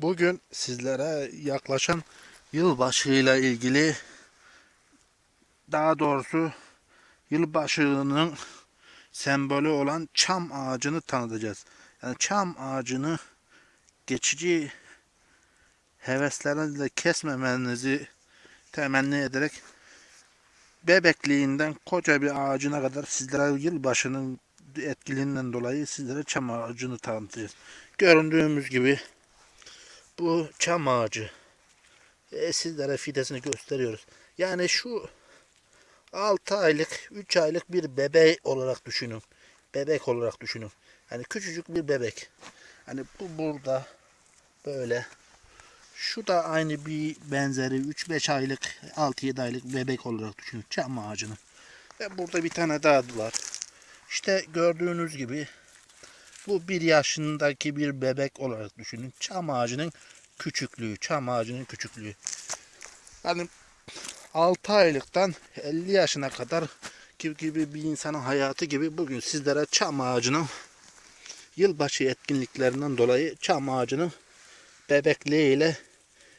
Bugün sizlere yaklaşan yılbaşıyla ilgili daha doğrusu yılbaşının sembolü olan çam ağacını tanıtacağız. Yani çam ağacını geçici heveslerinizle kesmemenizi temenni ederek bebekliğinden koca bir ağacına kadar sizlere yılbaşının etkiliğinden dolayı sizlere çam ağacını tanıtacağız. Göründüğümüz gibi bu çam ağacı. E, sizlere fidesini gösteriyoruz. Yani şu 6 aylık, 3 aylık bir bebek olarak düşünün. Bebek olarak düşünün. Hani küçücük bir bebek. Hani bu burada böyle. Şu da aynı bir benzeri 3-5 aylık, 6-7 aylık bebek olarak düşünün. Çam ağacını. Ve burada bir tane daha var. İşte gördüğünüz gibi bu bir yaşındaki bir bebek olarak düşünün. Çam ağacının küçüklüğü, çam ağacının küçüklüğü. Yani 6 aylıktan 50 yaşına kadar gibi, bir insanın hayatı gibi bugün sizlere çam ağacının yılbaşı etkinliklerinden dolayı çam ağacının bebekliğiyle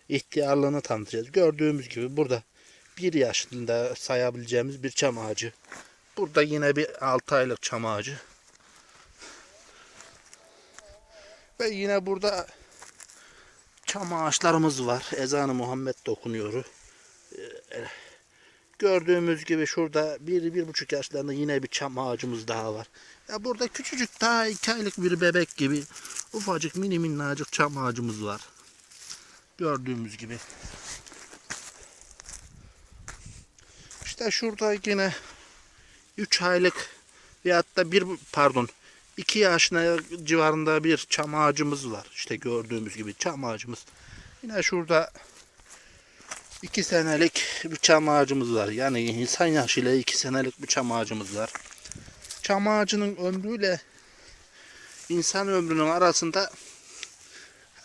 ihtiyarlığını tanıtacağız. Gördüğümüz gibi burada bir yaşında sayabileceğimiz bir çam ağacı. Burada yine bir 6 aylık çam ağacı. Ve yine burada çam ağaçlarımız var. Ezanı Muhammed de okunuyor. Ee, Gördüğümüz gibi şurada bir, bir buçuk yaşlarında yine bir çam ağacımız daha var. Ya burada küçücük daha iki aylık bir bebek gibi ufacık mini minnacık çam ağacımız var. Gördüğümüz gibi. İşte şurada yine 3 aylık veyahut da bir pardon 2 yaşına civarında bir çam ağacımız var. İşte gördüğümüz gibi çam ağacımız. Yine şurada 2 senelik bir çam ağacımız var. Yani insan yaşıyla 2 senelik bir çam ağacımız var. Çam ağacının ömrüyle insan ömrünün arasında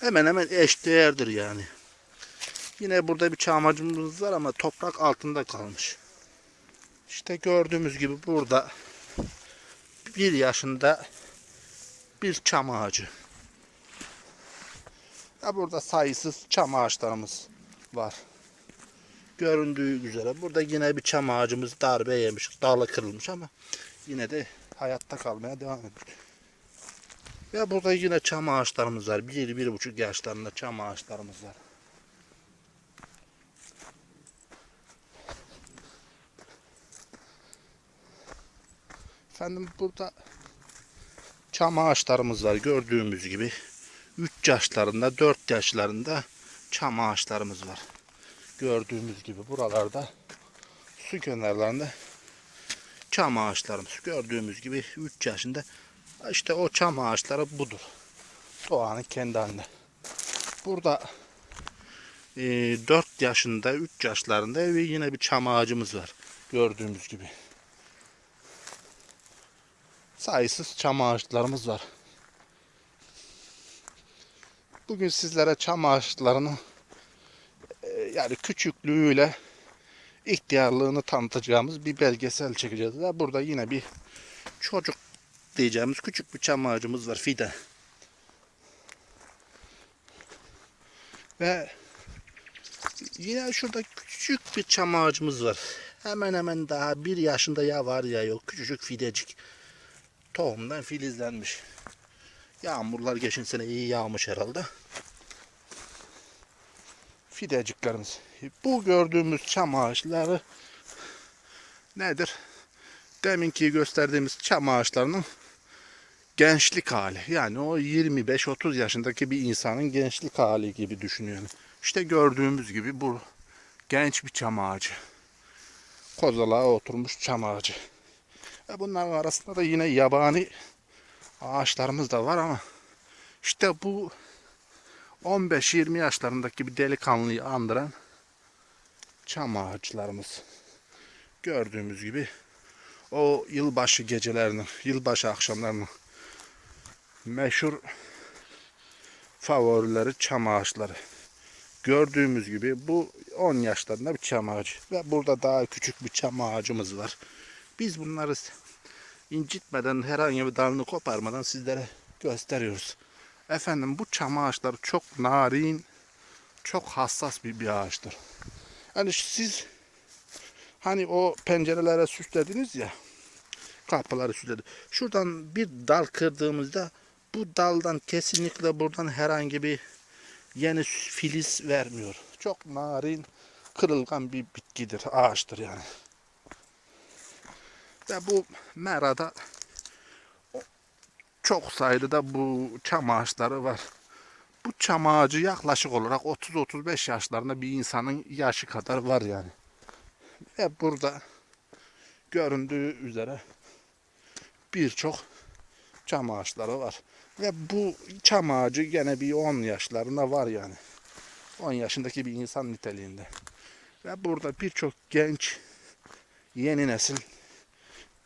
hemen hemen eşdeğerdir yani. Yine burada bir çam ağacımız var ama toprak altında kalmış. İşte gördüğümüz gibi burada bir yaşında bir çam ağacı. Ya burada sayısız çam ağaçlarımız var. Göründüğü üzere burada yine bir çam ağacımız darbe yemiş, dalı kırılmış ama yine de hayatta kalmaya devam ediyor. Ve burada yine çam ağaçlarımız var. Bir, bir buçuk yaşlarında çam ağaçlarımız var. Efendim burada çam ağaçlarımız var gördüğümüz gibi. 3 yaşlarında 4 yaşlarında çam ağaçlarımız var. Gördüğümüz gibi buralarda su kenarlarında çam ağaçlarımız. Gördüğümüz gibi 3 yaşında işte o çam ağaçları budur. Doğanın kendi halinde. Burada e, 4 yaşında 3 yaşlarında yine bir çam ağacımız var. Gördüğümüz gibi sayısız çam ağaçlarımız var. Bugün sizlere çam ağaçlarının e, yani küçüklüğüyle ihtiyarlığını tanıtacağımız bir belgesel çekeceğiz. Burada yine bir çocuk diyeceğimiz küçük bir çam ağacımız var fide. Ve yine şurada küçük bir çam ağacımız var. Hemen hemen daha bir yaşında ya var ya yok küçücük fidecik tohumdan filizlenmiş. Yağmurlar geçen sene iyi yağmış herhalde. Fideciklerimiz. Bu gördüğümüz çam ağaçları nedir? Deminki gösterdiğimiz çam ağaçlarının gençlik hali. Yani o 25-30 yaşındaki bir insanın gençlik hali gibi düşünüyorum. İşte gördüğümüz gibi bu genç bir çam ağacı. Kozalağa oturmuş çam ağacı. Ve bunların arasında da yine yabani ağaçlarımız da var ama işte bu 15-20 yaşlarındaki bir delikanlıyı andıran çam ağaçlarımız. Gördüğümüz gibi o yılbaşı gecelerinin, yılbaşı akşamlarının meşhur favorileri çam ağaçları. Gördüğümüz gibi bu 10 yaşlarında bir çam ağacı ve burada daha küçük bir çam ağacımız var. Biz bunları incitmeden herhangi bir dalını koparmadan sizlere gösteriyoruz. Efendim bu çam ağaçları çok narin, çok hassas bir, bir ağaçtır. Yani siz hani o pencerelere süslediniz ya, kapıları süsledi. Şuradan bir dal kırdığımızda bu daldan kesinlikle buradan herhangi bir yeni filiz vermiyor. Çok narin, kırılgan bir bitkidir, ağaçtır yani. Ve bu merada çok sayıda bu çam ağaçları var. Bu çam ağacı yaklaşık olarak 30-35 yaşlarında bir insanın yaşı kadar var yani. Ve burada göründüğü üzere birçok çam ağaçları var. Ve bu çam ağacı gene bir 10 yaşlarında var yani. 10 yaşındaki bir insan niteliğinde. Ve burada birçok genç yeni nesil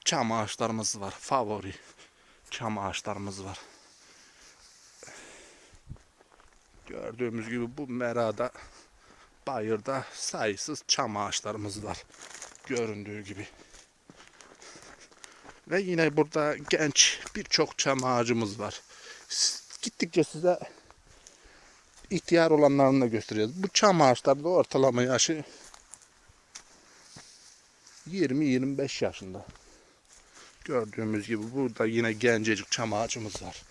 çam ağaçlarımız var. Favori çam ağaçlarımız var. Gördüğümüz gibi bu merada bayırda sayısız çam ağaçlarımız var. Göründüğü gibi. Ve yine burada genç birçok çam ağacımız var. Gittikçe size ihtiyar olanlarını da göstereceğiz. Bu çam ağaçları da ortalama yaşı 20-25 yaşında. Gördüğümüz gibi burada yine gencecik çam ağacımız var.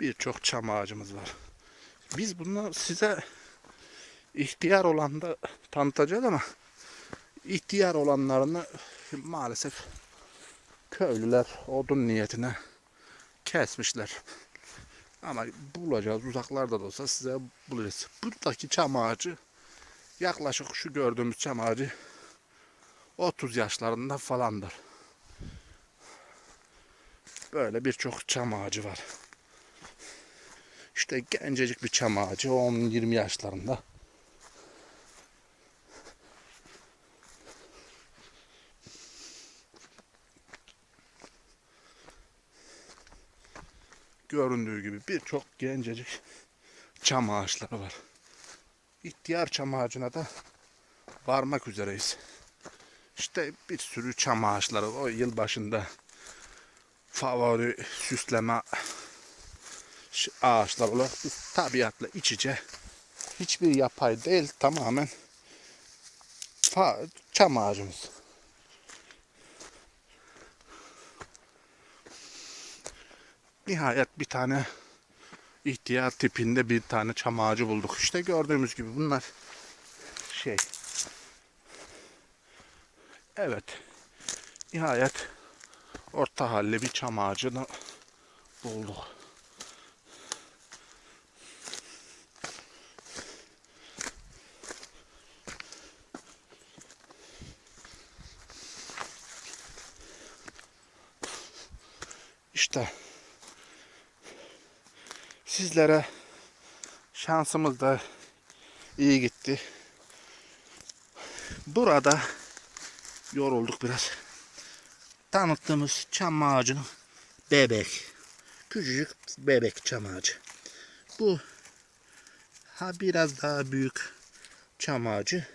Birçok çam ağacımız var. Biz bunu size ihtiyar olan da tanıtacağız ama ihtiyar olanlarını maalesef köylüler odun niyetine kesmişler. Ama bulacağız uzaklarda da olsa size bulacağız. Buradaki çam ağacı yaklaşık şu gördüğümüz çam ağacı 30 yaşlarında falandır. Böyle birçok çam ağacı var. İşte gencecik bir çam ağacı 10-20 yaşlarında. Göründüğü gibi birçok gencecik çam ağaçları var. İhtiyar çam ağacına da varmak üzereyiz. İşte bir sürü çam ağaçları o yıl başında favori süsleme ağaçlar olarak biz tabiatla iç içe hiçbir yapay değil tamamen çam ağacımız. Nihayet bir tane ihtiyar tipinde bir tane çam ağacı bulduk. İşte gördüğümüz gibi bunlar şey. Evet. Nihayet orta halli bir çam ağacını bulduk. İşte sizlere şansımız da iyi gitti. Burada yorulduk biraz. Tanıttığımız çam ağacının bebek. Küçücük bebek çam ağacı. Bu ha biraz daha büyük çam ağacı.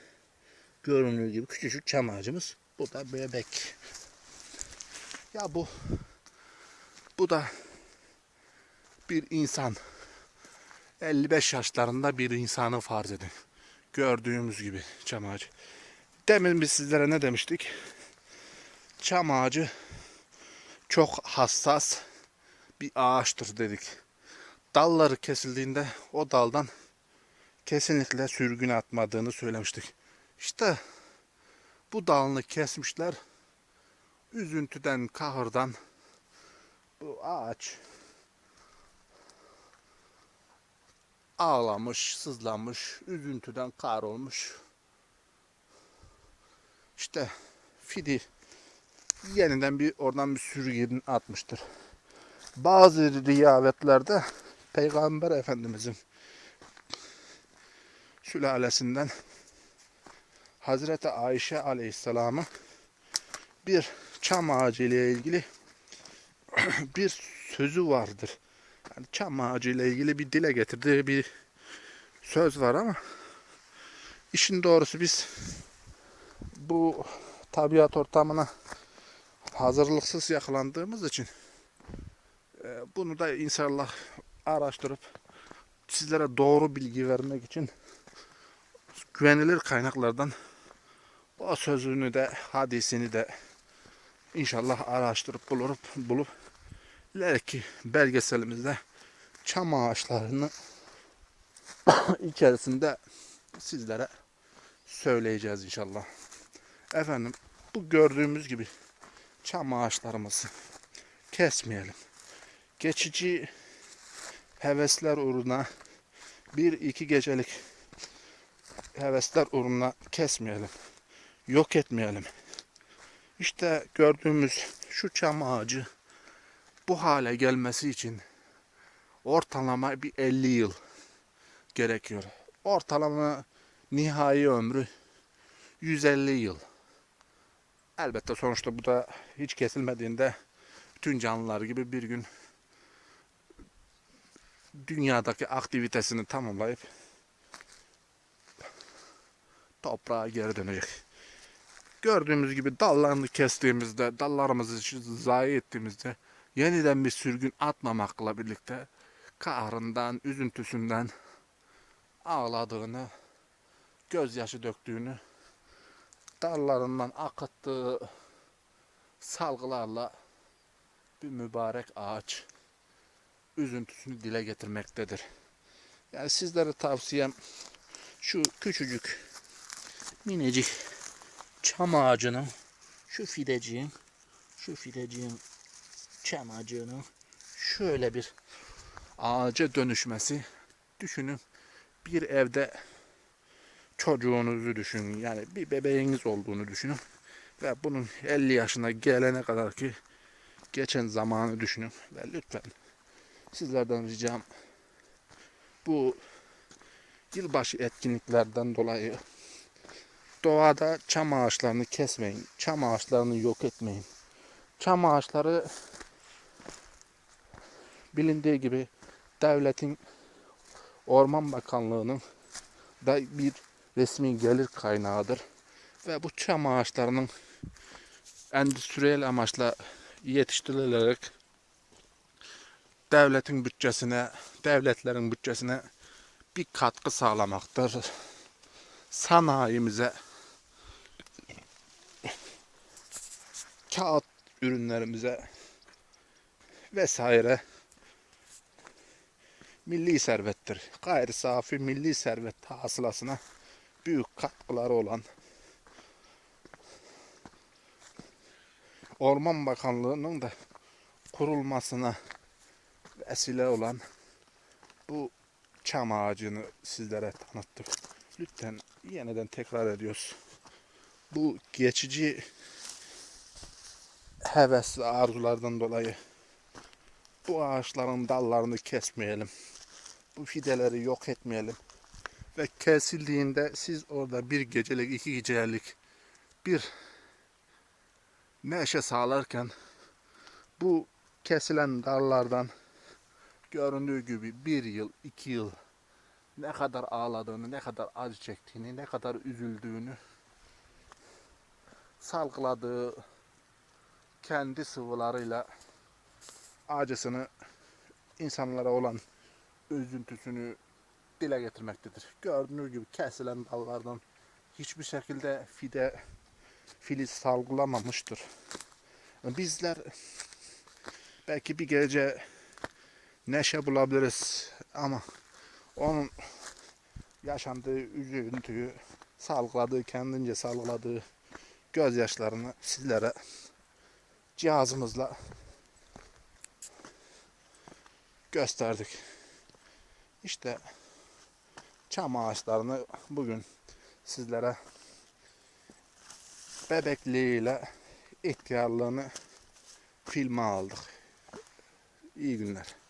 Göründüğü gibi küçücük çam ağacımız. Bu da bebek. Ya bu bu da bir insan. 55 yaşlarında bir insanı farz edin. Gördüğümüz gibi çam ağacı. Demin biz sizlere ne demiştik? Çam ağacı çok hassas bir ağaçtır dedik. Dalları kesildiğinde o daldan kesinlikle sürgün atmadığını söylemiştik. İşte bu dalını kesmişler. Üzüntüden, kahırdan bu ağaç ağlamış, sızlamış, üzüntüden kahrolmuş. İşte fidi yeniden bir oradan bir sürgün atmıştır. Bazı rivayetlerde Peygamber Efendimizin sülalesinden Hazreti Ayşe Aleyhisselam'ı bir çam ağacı ile ilgili bir sözü vardır. Yani çam ağacı ile ilgili bir dile getirdiği bir söz var ama işin doğrusu biz bu tabiat ortamına hazırlıksız yakalandığımız için e, bunu da inşallah araştırıp sizlere doğru bilgi vermek için güvenilir kaynaklardan o sözünü de hadisini de inşallah araştırıp bulup bulup ileriki belgeselimizde çam ağaçlarını içerisinde sizlere söyleyeceğiz inşallah. Efendim bu gördüğümüz gibi çam ağaçlarımızı kesmeyelim. Geçici hevesler uğruna bir iki gecelik hevesler uğruna kesmeyelim. Yok etmeyelim. İşte gördüğümüz şu çam ağacı bu hale gelmesi için ortalama bir 50 yıl gerekiyor. Ortalama nihai ömrü 150 yıl. Elbette sonuçta bu da hiç kesilmediğinde bütün canlılar gibi bir gün dünyadaki aktivitesini tamamlayıp toprağa geri dönecek. Gördüğümüz gibi dallarını kestiğimizde, dallarımızı zayi ettiğimizde yeniden bir sürgün atmamakla birlikte kahrından, üzüntüsünden ağladığını, gözyaşı döktüğünü, dallarından akıttığı salgılarla bir mübarek ağaç üzüntüsünü dile getirmektedir. Yani sizlere tavsiyem şu küçücük minicik çam ağacının şu fideciğin şu fideciğin çam ağacının şöyle bir ağaca dönüşmesi düşünün bir evde çocuğunuzu düşünün yani bir bebeğiniz olduğunu düşünün ve bunun 50 yaşına gelene kadar ki geçen zamanı düşünün ve lütfen sizlerden ricam bu yılbaşı etkinliklerden dolayı doğada çam ağaçlarını kesmeyin. Çam ağaçlarını yok etmeyin. Çam ağaçları bilindiği gibi devletin Orman Bakanlığı'nın da bir resmi gelir kaynağıdır. Ve bu çam ağaçlarının endüstriyel amaçla yetiştirilerek devletin bütçesine, devletlerin bütçesine bir katkı sağlamaktır. Sanayimize, kağıt ürünlerimize vesaire milli servettir. Gayri safi milli servet hasılasına büyük katkıları olan Orman Bakanlığı'nın da kurulmasına vesile olan bu çam ağacını sizlere tanıttık. Lütfen yeniden tekrar ediyoruz. Bu geçici heves ve arzulardan dolayı bu ağaçların dallarını kesmeyelim. Bu fideleri yok etmeyelim. Ve kesildiğinde siz orada bir gecelik, iki gecelik bir neşe sağlarken bu kesilen dallardan göründüğü gibi bir yıl, iki yıl ne kadar ağladığını, ne kadar acı çektiğini, ne kadar üzüldüğünü salgıladığı kendi sıvılarıyla acısını insanlara olan üzüntüsünü dile getirmektedir. Gördüğünüz gibi kesilen dallardan hiçbir şekilde fide filiz salgılamamıştır. Bizler belki bir gece neşe bulabiliriz ama onun yaşandığı üzüntüyü salgıladığı, kendince salgıladığı gözyaşlarını sizlere cihazımızla gösterdik. İşte çam ağaçlarını bugün sizlere bebekliğiyle ihtiyarlığını filme aldık. İyi günler.